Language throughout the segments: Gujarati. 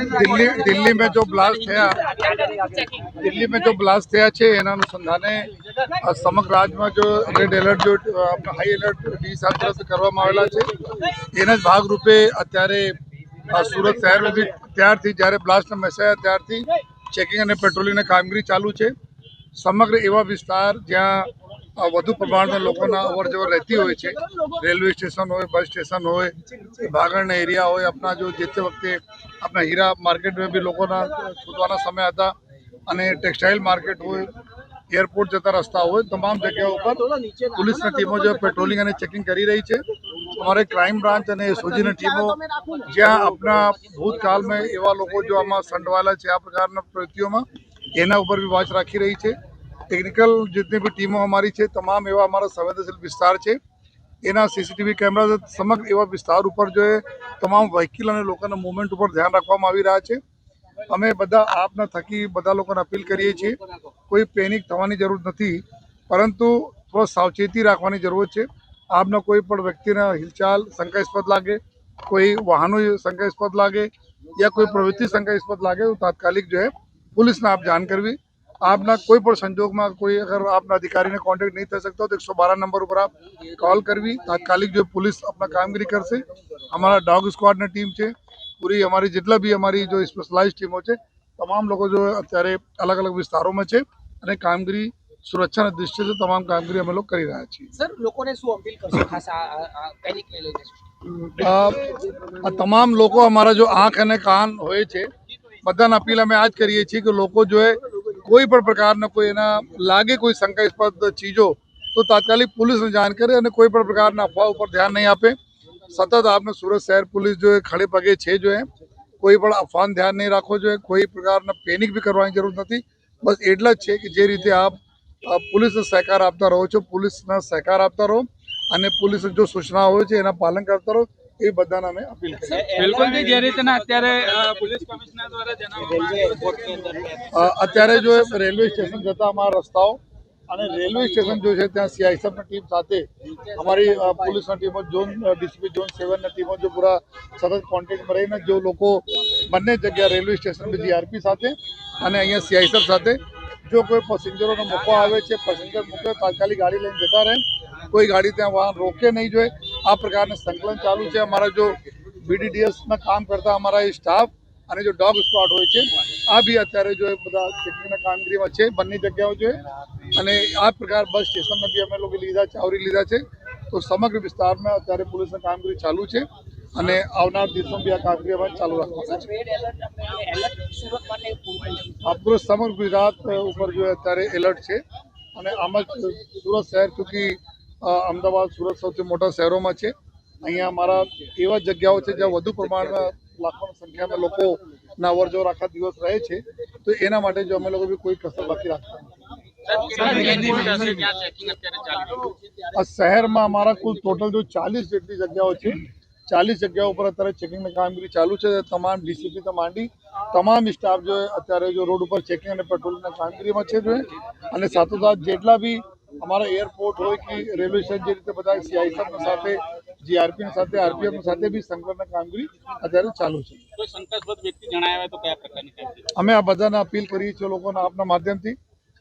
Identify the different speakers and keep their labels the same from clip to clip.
Speaker 1: દિલ્હી દિલ્હી મેં જો બ્લાસ્ટ થયા દિલ્હી મેં જો બ્લાસ્ટ થયા છે એના અનુસંધાને સમગ્ર રાજ્યમાં જો રેડ એલર્ટ જો હાઈ એલર્ટ ડી સાત કરવામાં આવેલા છે એના જ ભાગરૂપે અત્યારે સુરત શહેરમાં બી ત્યારથી જ્યારે બ્લાસ્ટના મેસેજ ત્યારથી ચેકિંગ અને પેટ્રોલિંગની કામગીરી ચાલુ છે. સમગ્ર એવા વિસ્તાર જ્યાં વધુ પ્રમાણમાં લોકોના અવર જવર રહેતી હોય છે, રેલવે સ્ટેશન હોય, બસ સ્ટેશન હોય, ભાગળના એરિયા હોય આપણા જો જે તે વખતે આપણા હીરા માર્કેટમાં બી લોકોના છૂટવાના સમય હતા અને ટેક્સટાઇલ માર્કેટ હોય, એરપોર્ટ જતા રસ્તા હોય, તમામ જગ્યાઓ ઉપર પોલીસની ટીમો જે પેટ્રોલિંગ અને ચેકિંગ કરી રહી છે. અમારે ક્રાઇમ બ્રાન્ચ અને એસઓજીની ટીમો જ્યાં આપણા ભૂતકાળમાં એવા લોકો જો આમાં સંડવાયેલા છે, આ પ્રકારના પ્રવૃત્તિઓમાં એના ઉપર બી વાચ રાખી રહી છે. ટેકનિકલ જેટલી બી ટીમો અમારી છે, તમામ એવા અમારા સંવેદનશીલ વિસ્તાર છે. એના સીસીટીવી કેમેરા સમગ્ર એવા વિસ્તાર ઉપર જો તમામ વ્હીકલ અને લોકોના મુવમેન્ટ ઉપર ધ્યાન રાખવામાં આવી રહ્યા છે. અમે બધા આપના થકી બધા લોકોને અપીલ કરીએ છીએ, કોઈ પેનિક થવાની જરૂર નથી, પરંતુ થોડો સાવચેતી રાખવાની જરૂર છે. આપના કોઈ પણ વ્યક્તિને હિલચાલ શંકાસ્પદ લાગે, કોઈ વાહનો શંકાસ્પદ લાગે, યા કોઈ પ્રવૃત્તિ શંકાસ્પદ લાગે, તો તાત્કાલિક જો પોલીસને આપ જાણ કરવી. આપના કોઈ પણ સંજોગમાં કોઈ અગર આપના અધિકારીને કોન્ટેક્ટ નહીં થઈ શકતો તો એકસો બાર નંબર ઉપર આપ કોલ કરવી. તાત્કાલિક જો પોલીસ આપના કામગીરી કરશે અમારા ડોગ સ્કવાડની ટીમ છે પૂરી અમારી જેટલા બી અમારી જો સ્પેશલાઇઝ ટીમો છે તમામ લોકો જો અત્યારે અલગ અલગ વિસ્તારોમાં છે અને કામગીરી સુરક્ષાના દ્રષ્ટિએ તમામ કામગીરી અમે લોકો કરી રહ્યા છીએ.
Speaker 2: સર લોકોને શું અપીલ કરશો? ખાસ
Speaker 1: આ તમામ લોકો અમારા જો આંખ અને કાન હોય છે બધાને અપીલ અમે આ જ કરીએ છીએ કે લોકો જોએ કોઈ પણ પ્રકારના કોઈ એના લાગે કોઈ શંકાસ્પદ ચીજો, તો તાત્કાલિક પોલીસને જાણ કરે અને કોઈ પણ પ્રકારના અફવા ઉપર ધ્યાન નહીં આપે. સતત આપને સુરત શહેર પોલીસ જો ખડે પગે છે જો કોઈ પણ અફવાને ધ્યાન નહીં રાખવો જોઈએ કોઈ પ્રકારના પેનિક બી કરવાની જરૂર નથી. બસ એટલા જ છે કે જે રીતે આપ પોલીસને સહકાર આપતા રહો છો, પોલીસના સહકાર આપતા રહો અને પોલીસ જો સૂચના હોય છે એના પાલન કરતા રહો. એ બધાને અમે અપીલ કરી
Speaker 3: બિલકુલ જે રીતના અત્યારે પોલીસ કમિશનર દ્વારા જણાવવામાં
Speaker 1: અત્યારે જો રેલવે સ્ટેશન જતા અમારા રસ્તાઓ અને રેલવે સ્ટેશન જો છે ત્યાં સીઆઈએસએફની ટીમ સાથે અમારી પોલીસની ટીમો ઝોન ડીસીપી ઝોન સેવનની ટીમો જો પૂરા સતત કોન્ટેક્ટમાં રહીને જો લોકો બંને જગ્યા રેલવે સ્ટેશન પર જીઆરપી સાથે અને અહીંયા સીઆઈસએફ સાથે જો કોઈ પેસેન્જરોને મૂકવા આવે છે પેસેન્જર મૂકે તાત્કાલિક ગાડી લઈને જતા રહે. કોઈ ગાડી ત્યાં વાહન રોકે નહીં જોઈએ આ પ્રકારનું સંકલન ચાલુ છે. અમારા જો બીડીડીએસના કામ કરતા અમારા સ્ટાફ અને જો ડોગ સ્પોટ હોય છે આ બી અત્યારે જો એ બધા ચેકિંગના કામગીરીમાં છે બંને જગ્યાઓ છે. અને આ પ્રકાર બસ સ્ટેશનને બી અમે લોકો લીધા છે આવરી લીધા છે. તો સમગ્ર વિસ્તારમાં અત્યારે પોલીસની કામગીરી ચાલુ છે અને આવનાર દિવસોમાં બી આ કામગીરી અમારે ચાલુ રાખવાની છે.
Speaker 2: આપણે
Speaker 1: સમગ્ર ગુજરાત ઉપર જો અત્યારે એલર્ટ છે અને આમાં જ સુરત શહેર ચૂંકી અમદાવાદ, સુરત સૌથી મોટા શહેરોમાં છે. અહીંયા અમારા એવા જગ્યાઓ છે જ્યાં વધુ પ્રમાણમાં લાખોની સંખ્યામાં લોકો ના અવર આખા દિવસ રહે છે. તો એના માટે જો અમે લોકો બી કોઈ કસર બાકી રાખતા શહેરમાં અમારા કુલ ટોટલ જો ચાલીસ જેટલી જગ્યાઓ છે. ચાલીસ જગ્યાઓ પર અત્યારે ચેકિંગની કામગીરી ચાલુ છે. તમામ ડીસીપી તો માંડી. તમામ સ્ટાફ જો અત્યારે જો રોડ ઉપર ચેકિંગ અને પેટ્રોલિંગના કામગીરીમાં છે અને સાથોસાથ જેટલા બી અમારા એરપોર્ટ હોય કે રેલવે સ્ટેશન જે રીતે બધા સીઆઈએસએફ સાથે જીઆરપી સાથે આરપીએફ સાથે બી સંકલન કામગીરી અત્યારે ચાલુ છે. અમે આ બધાને અપીલ કરીએ છીએ લોકોને આપના માધ્યમથી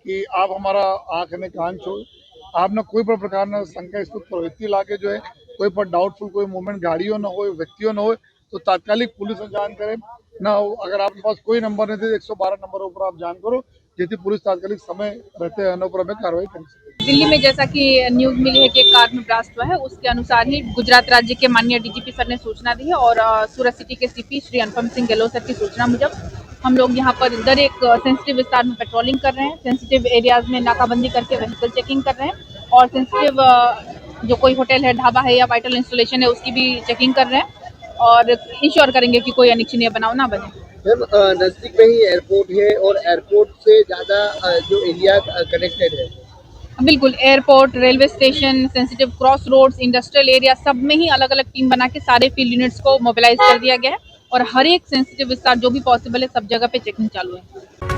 Speaker 1: કે આપ અમારા આંખ અને કાન છો. આપને કોઈ પણ પ્રકારના શંકાસ્પદ પ્રવૃત્તિ લાગે જોઈએ કોઈ પણ ડાઉટફુલ કોઈ મુવમેન્ટ ગાડીઓ ન હોય વ્યક્તિઓ ન હોય તો તાત્કાલિક પોલીસને જાણ કરે. ના અગર આપણી પાસે કોઈ નંબર નથી એકસો બાર નંબર ઉપર આપ જાણ કરો જેથી પોલીસ તાત્કાલિક સમય રહેતે એના ઉપર અમે કાર્યવાહી કરી શકીએ.
Speaker 4: दिल्ली में जैसा कि न्यूज़ मिली है कि एक कार में ब्लास्ट हुआ है, उसके अनुसार ही गुजरात राज्य के माननीय डीजीपी सर ने सूचना दी है और सूरत सिटी के सीपी श्री अनुपम सिंह गहलोत सर की सूचना मुजब हम लोग यहाँ पर इधर एक सेंसिटिव विस्तार में पेट्रोलिंग कर रहे हैं सेंसिटिव एरियाज़ में नाकाबंदी करके व्हीकल चेकिंग कर रहे हैं और सेंसिटिव जो कोई होटल है, ढाबा है या वाइटल इंस्टॉलेशन है, उसकी भी चेकिंग कर रहे हैं और इंश्योर करेंगे कि कोई अनिच्छनीय बनाव ना बने।
Speaker 5: मैम नज़दीक में ही एयरपोर्ट है और एयरपोर्ट से ज़्यादा जो एरिया कनेक्टेड है।
Speaker 4: बिल्कुल airport railway station sensitive cross roads industrial area सब में ही अलग अलग टीम बना के सारे फ़ील्ड यूनिट्स को मोबिलाइज कर दिया गया है और हर एक सेंसिटिव विस्तार जो भी पॉसिबल है, सब जगह पे चेकिंग चालू है।